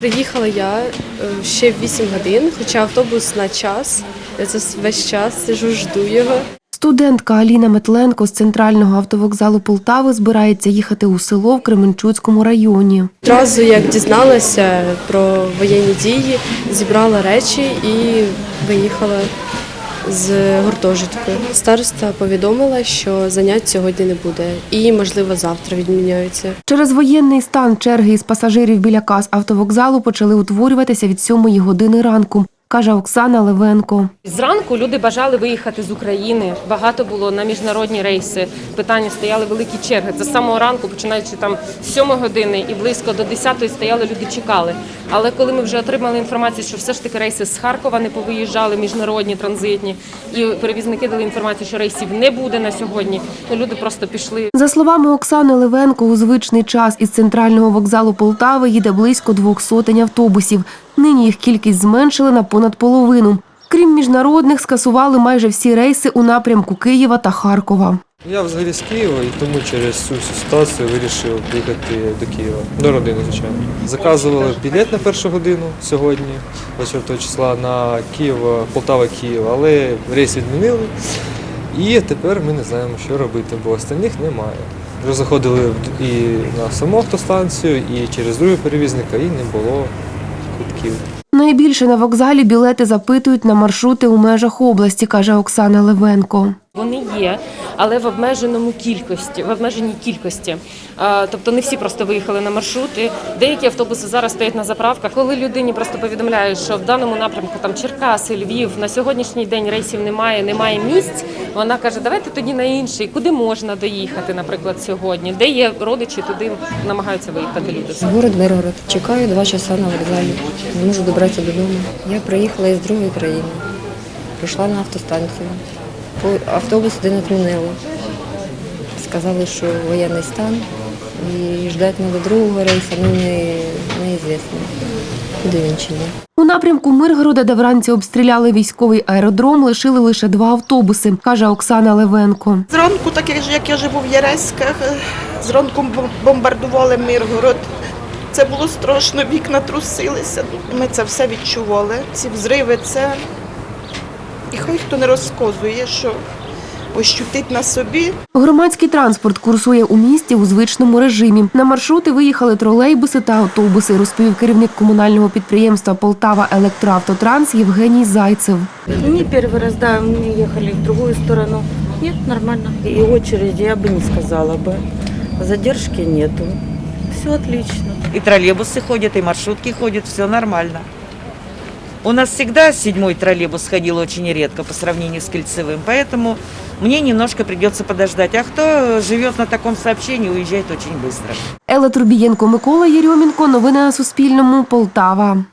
Приїхала я е, ще в 8 годин, хоча автобус на час. Я це весь час сижу, жду його. Студентка Аліна Метленко з центрального автовокзалу Полтави збирається їхати у село в Кременчуцькому районі. Одразу як дізналася про воєнні дії, зібрала речі і виїхала з гуртожитку. Староста повідомила, що занять сьогодні не буде, і можливо завтра відміняються. Через воєнний стан черги із пасажирів біля кас автовокзалу почали утворюватися від 7 години ранку, каже Оксана Левенко. Зранку люди бажали виїхати з України. Багато було на міжнародні рейси. Питання стояли великі черги. Це з самого ранку, починаючи там з 7 години і близько до 10 стояли, люди чекали. Але коли ми вже отримали інформацію, що все ж таки рейси з Харкова не повиїжджали, міжнародні транзитні, і перевізники дали інформацію, що рейсів не буде на сьогодні. Ну люди просто пішли. За словами Оксани Левенко, у звичний час із центрального вокзалу Полтави їде близько двох сотень автобусів. Нині їх кількість зменшили на понад половину. Крім міжнародних, скасували майже всі рейси у напрямку Києва та Харкова. Я взагалі з Києва і тому через цю ситуацію вирішив приїхати до Києва. До родини, звичайно. Заказували білет на першу годину сьогодні, 24 числа на Київ, Полтава-Київ, але рейс відмінили. І тепер ми не знаємо, що робити, бо остальних немає. Вже заходили і на саму автостанцію, і через другого перевізника, і не було квитків. Найбільше на вокзалі білети запитують на маршрути у межах області, каже Оксана Левенко. Вони є, але в обмеженому кількості, в обмеженій кількості. Тобто не всі просто виїхали на маршрути. Деякі автобуси зараз стоять на заправках. Коли людині просто повідомляють, що в даному напрямку там Черкаси, Львів на сьогоднішній день рейсів немає, немає місць. Вона каже, давайте тоді на інший, куди можна доїхати, наприклад, сьогодні, де є родичі, туди намагаються виїхати люди. Город Миргород. Чекаю два часа на вокзалі. Не можу добратися додому. Я приїхала із другої країни. Прийшла на автостанцію. Автобус один відмінили. Сказали, що воєнний стан і ждать треба другого рейсу, ну не, неізвісно. Куди він чи ні. У напрямку Миргорода, де вранці обстріляли військовий аеродром, лишили лише два автобуси, каже Оксана Левенко. Зранку, так як ж- як я живу в Яреськах, е, зранку бомбардували Миргород. Це було страшно, вікна трусилися. Ми це все відчували. Ці взриви, це. І хай хто не розказує, що ощутить на собі. Громадський транспорт курсує у місті у звичному режимі. На маршрути виїхали тролейбуси та автобуси, розповів керівник комунального підприємства Полтава Електроавтотранс Євгеній Зайцев. Не первый раз, да, мы ехали в другую сторону. Нет, нормально. И очереди я бы не сказала бы. Задержки нету. Все отлично. И троллейбусы ходят, и маршрутки ходят, все нормально. У нас всегда седьмой троллейбус ходил очень редко по сравнению с кольцевым, поэтому мне немножко придется подождать. А кто живет на таком сообщении, уезжает очень быстро. Елла Трубієнко, Микола Єрьомінко. Новини на Суспільному. Полтава.